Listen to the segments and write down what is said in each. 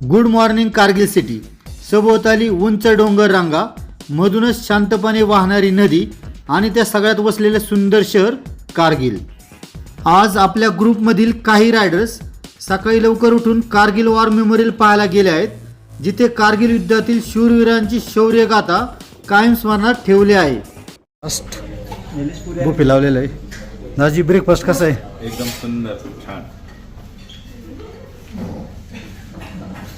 Good morning Kargil city. सभोवताली उंच डोंगर रांगा मधूनच शांतपणे वाहणारी नदी आणि त्या सगळ्यात वसलेलं सुंदर शहर कारगिल. आज आपल्या ग्रुपमधील काही रायडर्स सकाळी लवकर उठून कारगिल वॉर मेमोरियल पाहायला गेले आहेत जिथे कारगिल युद्धातील शूरवीरांची शौर्यगाथा कायम स्मरणात ठेवली आहे. फर्स्ट बुफे लावलेलं आहे. दाजी ब्रेकफास्ट कसा आहे? एकदम सुंदर छान.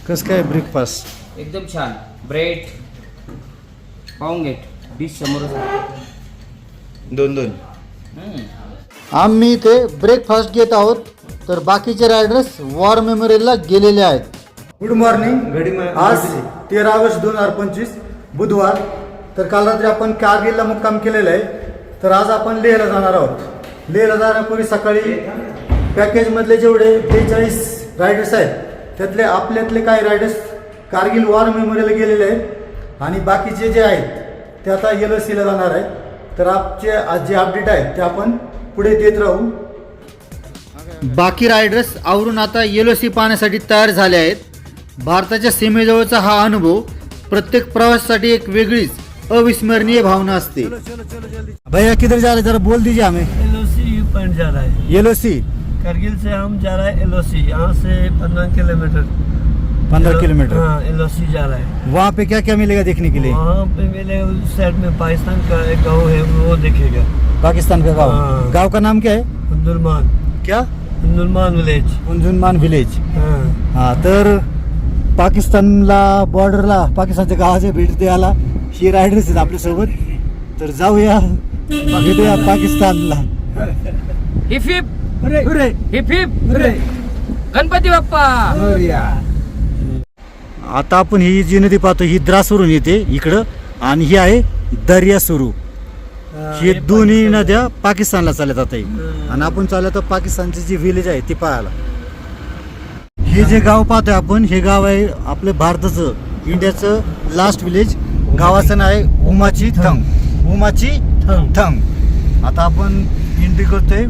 कसं काय ब्रेकफास्ट एकदम छान. ब्रेड पाहून घेत डिश समोरच आहे. दोन दोन हम्म. आम्ही इथे ब्रेकफास्ट घेत आहोत. तर बाकीचे रायडर्स वॉर मेमोरियलला गेलेले आहेत. गुड मॉर्निंग आज तेरा ऑगस्ट दोन हजार पंचवीस बुधवार. तर काल रात्री आपण कारगिलला मुक्काम केलेला आहे. तर आज आपण लेहला जाणार आहोत. लेहला जाण्यापूर्वी सकाळी पॅकेजमधले जेवढे बेचाळीस रायडर्स आहेत त्यातले आपल्यातले काही रायडर्स कारगिल वॉर मेमोरियलला गेलेले आहेत आणि बाकीचे जे आहेत ते आता एल सीला जाणार आहेत. तर आपचे आज जे अपडेट आहेत ते आपण पुढे देत राहू. बाकी रायडर्स आवरून आता येलो सी पाहण्यासाठी तयार झाले आहेत. भारताच्या सीमेजवळचा हा अनुभव प्रत्येक प्रवासासाठी एक वेगळीच अविस्मरणीय भावना असते. भैया किधर जा रहे जरा बोल दीजिए हमें येलो सी करगिल से हम जा रहा है एलओसी यहाँ से पंद्रह किलोमीटर। पंद्रह किलोमीटर? हाँ एलओसी जा रहा है। वहाँ पे क्या क्या मिलेगा देखने के लिए? वहाँ पे मेरे उस साइड में पाकिस्तान का एक गाँव है वो देखेगा। पाकिस्तान का गाँव? हाँ। गाँव का नाम क्या है? अंदुलमान क्या? अंदुलमान विलेज। उंजुनमान विलेज। हाँ। हा तर पाकिस्तानला बॉर्डरला पाकिस्तानच्या गावाच्या भेट द्यायला ही रायडर्स आहेत आपल्यासोबत तर जाऊया. भेटूया पाकिस्तानला. Hip hip hip hip. Ganpati Bappa. आता आपण ही जी नदी पाहतो ही द्रासवरून येते इकडं आणि ही आहे दर्या सुरू हे दोन्ही नद्या पाकिस्तानला चालत आता आणि आपण चाललो तर पाकिस्तानचे जे विलेज आहे ते पाहायला. हे जे गाव पाहतोय आपण हे गाव आहे आपलं भारताचं इंडियाचं लास्ट विलेज गावाचं नाव आहे उमाची थंग. उमाची थंग. थंग. आता आपण एंट्री करतोय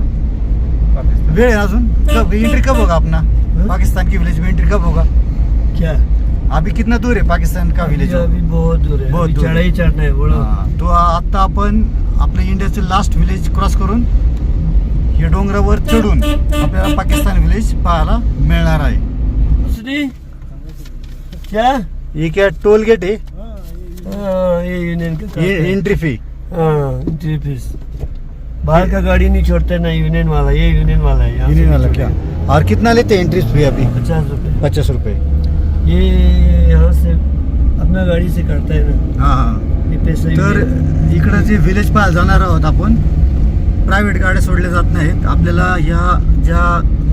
वेळ आहे अजून? कब एंट्री कब होगा अपना? पाकिस्तान की विलेज में एंट्री कब होगा? क्या? अभी कितना दूर है पाकिस्तान का विलेज अभी बहुत दूर है बहुत दूर है। चढ़ाई चढ़ना है बोलो। हा, तो आता आपण आपलं इंडियाचं लास्ट विलेज क्रॉस करून हे डोंगरावर चढून आपल्याला पाकिस्तान विलेज पाहायला मिळणार आहे. उसने? क्या? हे क्या टोल गेट आहे हाँ ये यूनियन का ये हैं। एंट्री फी हाँ एंट्री फीस बाहर का गाड़ी नहीं छोड़ते ना यूनियन वाला ये यूनियन वाला है यूनियन वाला क्या। और कितना लेते हैं एंट्री फी अभी? पचास रुपए। पचास रुपये ये यहाँ से अपना गाड़ी से करता है ना। हा पैसा तर इकडं जे विलेज पाहायला जाणार आहोत आपण प्रायव्हेट गाड्या सोडल्या जात नाहीत. आपल्याला या ज्या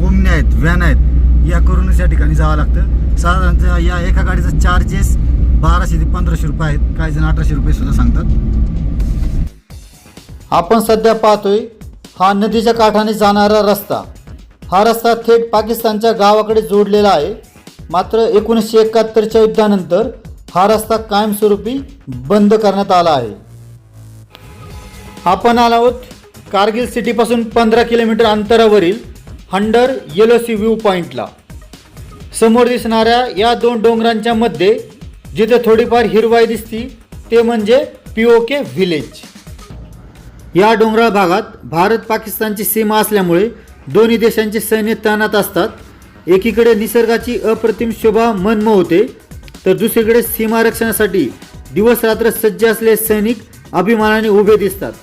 ओमण्या आहेत व्हॅन आहेत या करूनच या ठिकाणी जावं लागतं. साधारणतः या एका गाडीचं चार्जेस बाराशे ते पंधराशे रुपये आहेत. काही जण अठराशे रुपये सुद्धा सांगतात. आपण सध्या पाहतोय हा नदीच्या काठाने जाणारा रस्ता. हा रस्ता थेट पाकिस्तानच्या गावाकडे जोडलेला आहे. मात्र एकोणीसशे एकाहत्तरच्या युद्धानंतर हा रस्ता कायमस्वरूपी बंद करण्यात आला आहे. आपण आलो आहोत कारगिल सिटीपासून पंधरा किलोमीटर अंतरावरील हंडर येलोसी व्ह्यू पॉईंटला समोर दिसणाऱ्या या दोन डोंगरांच्या मध्ये जिथे थोडीफार हिरवाई दिसती ते म्हणजे पीओके व्हिलेज. या डोंगराळ भागात भारत पाकिस्तानची सीमा असल्यामुळे दोन्ही देशांचे सैन्य तैनात असतात. एकीकडे निसर्गाची अप्रतिम शोभा मनमोहते तर दुसरीकडे सीमा रक्षणासाठी दिवस रात्र सज्ज असलेले सैनिक अभिमानाने उभे दिसतात.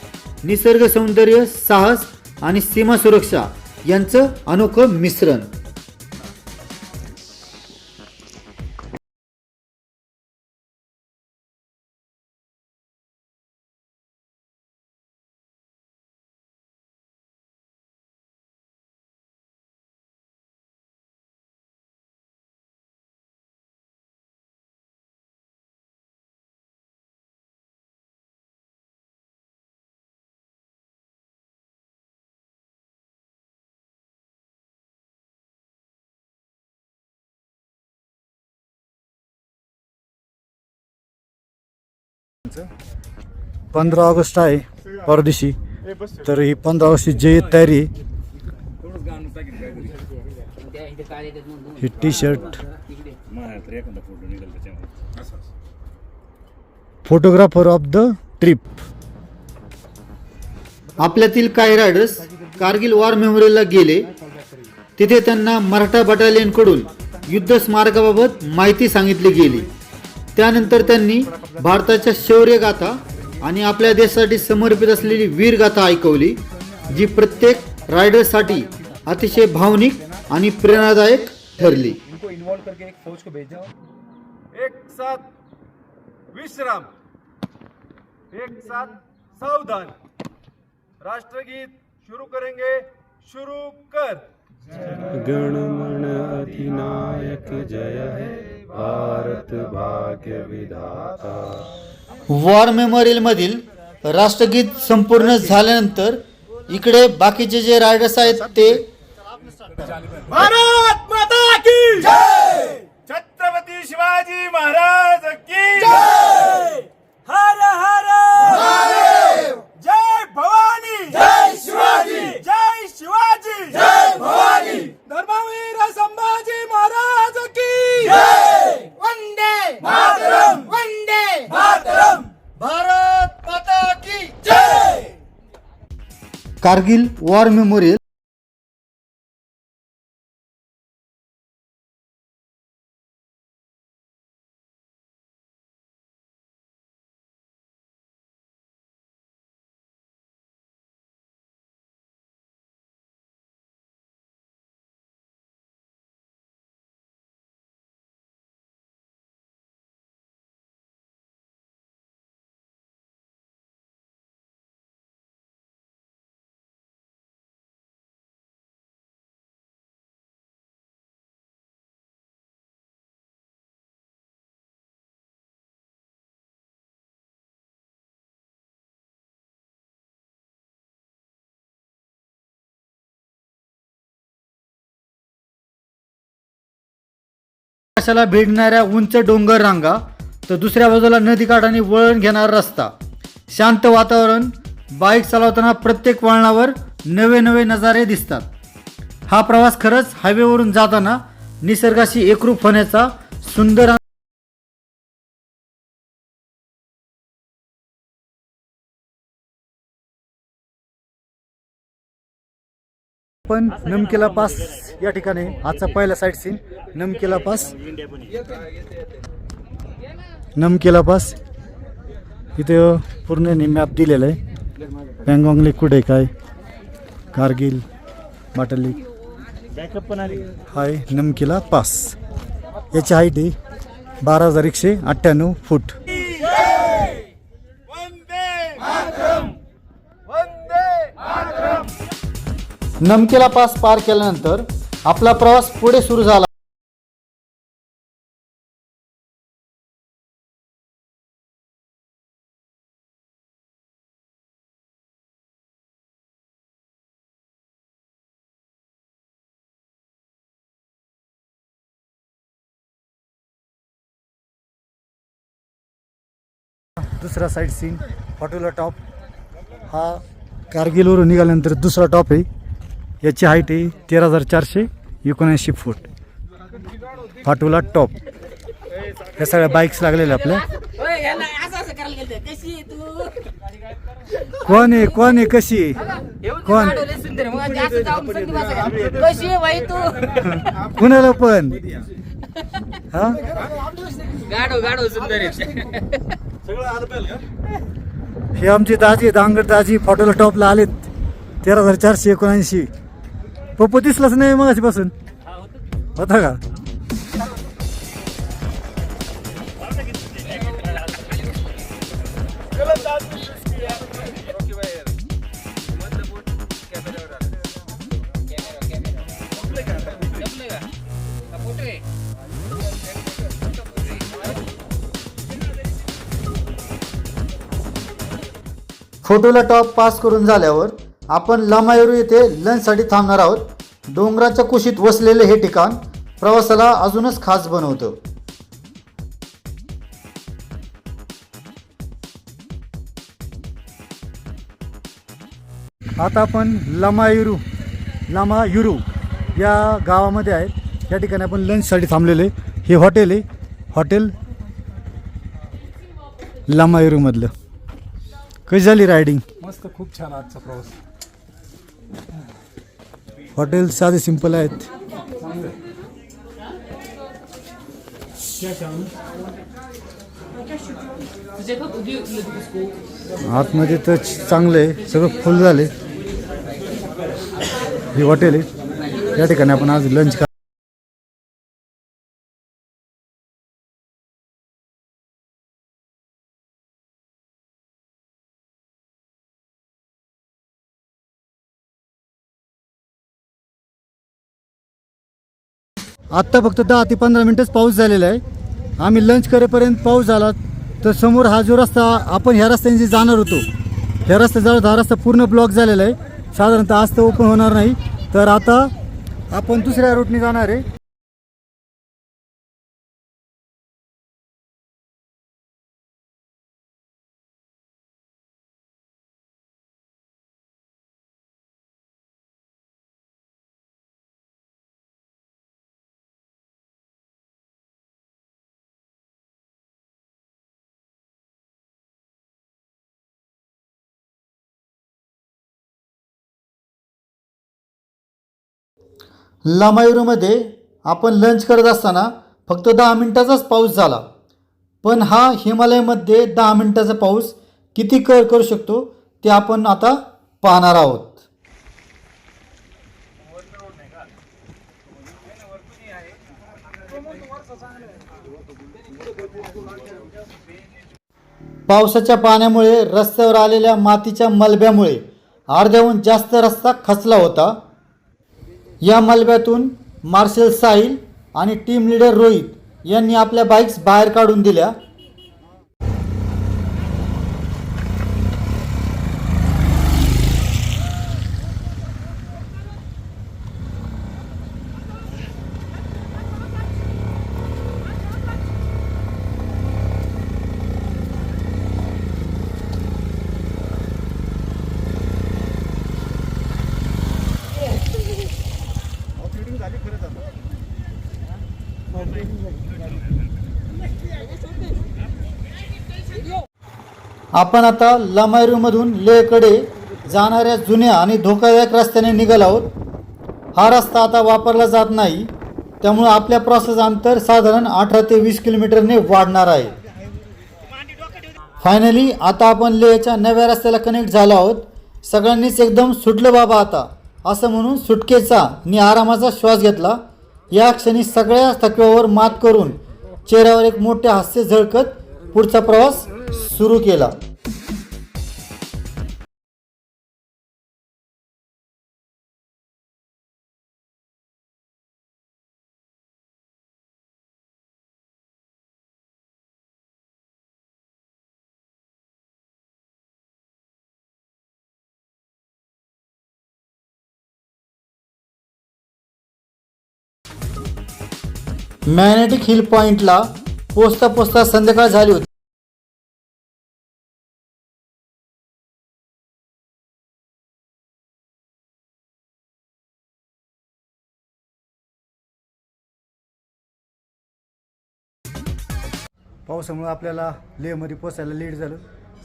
निसर्ग सौंदर्य साहस आणि सीमा सुरक्षा यांचं अनोखं मिश्रण. पंधरा ऑगस्ट आहे परदेशी. तर ही पंधरा ऑगस्टची जे तयारी ही T shirt photographer of the trip आपल्यातील काही रायडर्स कारगिल वॉर मेमोरियलला गेले. तिथे त्यांना मराठा बटालियनकडून युद्ध स्मारकाबाबत माहिती सांगितली गेली. त्यानंतर त्यांनी भारताच्या शौर्यगाथा आणि आपल्या देशासाठी समर्पित असलेली वीरगाथा ऐकवली जी प्रत्येक रायडरसाठी अतिशय भावनिक आणि प्रेरणादायक ठरली. एक साथ विश्राम एक साथ सावधान। राष्ट्रगीत शुरू करेंगे शुरू कर। गणमण अधिनायक जय हे भारत भाग्य विधाता। वॉर मेमोरियल मधील राष्ट्रगीत संपूर्ण झाल्यानंतर इकडे बाकीचे जे रायडर्स आहेत ते भारत माता की जय! छत्रपती शिवाजी महाराज की जय! हर हर जय भवानी! जय शिवाजी! जय शिवाजी! जय भवानी! धर्मवीर संभाजी महाराज की जय! वंदे मातरम! वंदे मातरम! भारत माता की जय! कारगिल वॉर मेमोरियल आकाशाला भिडणाऱ्या उंच डोंगर रांगा तर दुसऱ्या बाजूला नदीकाठाने वळण घेणारा रस्ता. शांत वातावरण बाईक चालवताना प्रत्येक वळणावर नवे नवे नजारे दिसतात. हा प्रवास खरंच हायवेवरून जाताना निसर्गाशी एकरूप होण्याचा सुंदर पण नमकेला पास या ठिकाणी आजचा पहिला sightseeing Namkila pass. Namkila pass. इथे पूर्ण मॅप दिलेला आहे. पँगॉंग लेक कुठे आहे काय? कारगिल बाटल लेक बॅकअप पण आली हाय नमकेला पास. याची हाईट आहे बारा हजार एकशे अठ्ठ्याण्णव फूट वंदे मातरम वंदे मातरम नमकेला पास पार केल्यानंतर आपला प्रवास पुढे सुरू झाला. दुसरा साईड सीन हॉटेला टॉप हा कारगिलवरून निघाल्यानंतर दुसरा टॉप आहे. याची हाईट आहे तेरा हजार चारशे एकोणऐंशी फूट. फाटोला टॉप ह्या सगळ्या बाईक्स लागलेल्या आपल्या. कोण आहे? कोण आहे? कशी आहे? कोण? कशी कुणाला पण? हा? सुंदर हे आमची दाजी दांगड दाजी फाटोला टॉपला आलेत. तेरा हजार चारशे एकोणऐंशी. पप्पू दिसलाच नाही मग पासून होता का? फोटोला टॉप पास करून झाल्यावर आपण लमायुरू येथे लंचसाठी थांबणार आहोत. डोंगराच्या कुशीत वसलेले हे ठिकाण प्रवासाला अजूनच खास बनवतं. आता आपण लमायुरू लमायुरू या गावामध्ये आहे. या ठिकाणी आपण लंचसाठी थांबलेले हे हॉटेल आहे. हॉटेल लामायुरूमधलं. कशी झाली रायडिंग. मस्त खूप छान आजचा प्रवास. हॉटेल साधे सिंपल आहेत. आतमध्ये तर चांगलं आहे सगळं फुल झाले हे हॉटेल आहे. या ठिकाणी आपण आज लंच आत्ता फक्त दहा ते पंधरा मिनटंच पाऊस झालेला आहे. आम्ही लंच करेपर्यंत पाऊस झाला तर समोर हा जो रस्ता आपण ह्या रस्त्याने जे जाणार होतो ह्या रस्त्याजवळ हा रस्ता पूर्ण ब्लॉक झालेला आहे. साधारणतः आज तर ओपन होणार नाही. तर आता आपण दुसऱ्या रूटने जाणार आहे. लामायुरूमध्ये आपण लंच करत असताना फक्त दहा मिनिटाचाच पाऊस झाला. पण हा हिमालयामध्ये दहा मिनिटाचा पाऊस किती कर करू शकतो ते आपण आता पाहणार आहोत. पावसाच्या पाण्यामुळे रस्त्यावर आलेल्या मातीच्या मलब्यामुळे अर्ध्याहून जास्त रस्ता खचला होता. या मलब्यातून मार्शल साहिल आणि टीम लीडर रोहित यांनी आपल्या बाईक्स बाहेर काढून दिल्या. आपण आता लमायरूमधून लेहकडे जाणाऱ्या जुन्या आणि धोकादायक रस्त्याने निघाल आहोत. हा रस्ता आता वापरला जात नाही. त्यामुळं आपल्या प्रवासाचं अंतर साधारण अठरा ते वीस किलोमीटरने वाढणार आहे. फायनली आता आपण लेहच्या नव्या रस्त्याला कनेक्ट झालो आहोत. सगळ्यांनीच एकदम सुटलं बाबा आता. असं म्हणून सुटकेचा आणि आरामाचा श्वास घेतला. या क्षणी सगळ्या थकव्यावर मात करून चेहऱ्यावर एक मोठे हास्य झळकत पुढचा प्रवास सुरू केला. मॅग्नेटिक हिल पॉइंटला पोचता पोचता संध्याकाळ झाली होती. पावसामुळे आपल्याला लेहमध्ये पोचायला लेट झालं.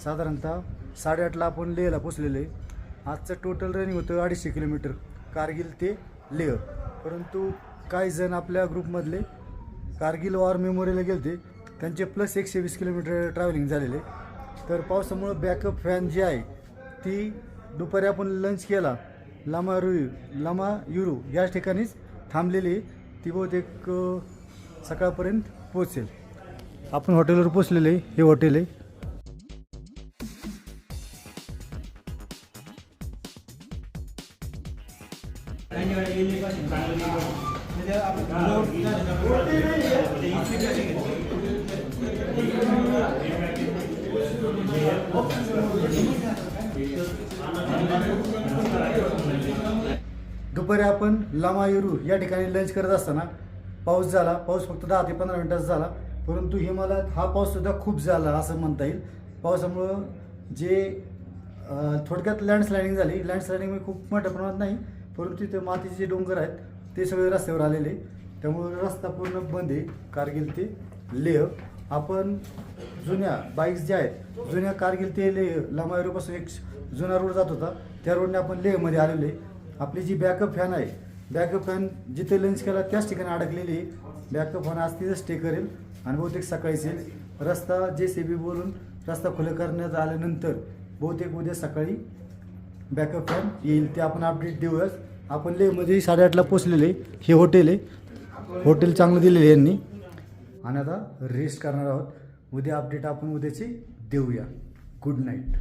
साधारणतः साडेआठला आपण लेहला पोचलेलं आहे. आजचं टोटल रनिंग होतं अडीचशे किलोमीटर. कारगिल ते लेह. परंतु काही जण आपल्या ग्रुपमधले कारगिल वॉर मेमोरियलला गेलते त्यांचे प्लस एकशे वीस किलोमीटर ट्रॅव्हलिंग झालेले तर पावसामुळं बॅकअप फॅन जी आहे ती दुपारी आपण लंच केला लामा रु लामा युरू या ठिकाणीच थांबलेली आहे. ती बहुतेक सकाळपर्यंत पोचेल आपण हॉटेलवर पोचलेले आहे. हे हॉटेल आहे आपण या ठिकाणी लंच करत असताना पाऊस झाला. पाऊस फक्त दहा ते पंधरा मिनटाचा झाला. परंतु हिमालयात हा पाऊससुद्धा खूप झाला असं म्हणता येईल. पावसामुळं जे थोडक्यात लँडस्लायडिंग झाली. लँडस्लायडिंग म्हणजे खूप मोठ्या प्रमाणात नाही परंतु ते मातीचे जे डोंगर आहेत ते सगळे रस्त्यावर आलेले. त्यामुळे रस्ता पूर्ण बंद आहे. कारगिल ते लेह. आपण जुन्या बाईक्स ज्या आहेत जुन्या कारगिल ते लेह लमायरूपासून एक जुना रोड जात होता. त्या रोडने आपण लेहमध्ये आलेलो आहे. आपली जी बॅकअप फॅन आहे बॅकअप फॅन जिथे लंच केला त्याच ठिकाणी अडकलेली बॅकअप फॅन आज तिथं स्टे करेल. आणि बहुतेक सकाळीच येईल. रस्ता जे सी बी बोलून रस्ता खुलं करण्यात आल्यानंतर बहुतेक उद्या सकाळी बॅकअप फॅन येईल. ते आपण अपडेट देऊयाच आपण लेमध्ये म्हणजे साडेआठला पोचलेले हे हॉटेल आहे. हॉटेल चांगलं दिलेलं आहे यांनी. आणि आता रेस्ट करणार आहोत. उद्या अपडेट आपण उद्याची देऊया. Good night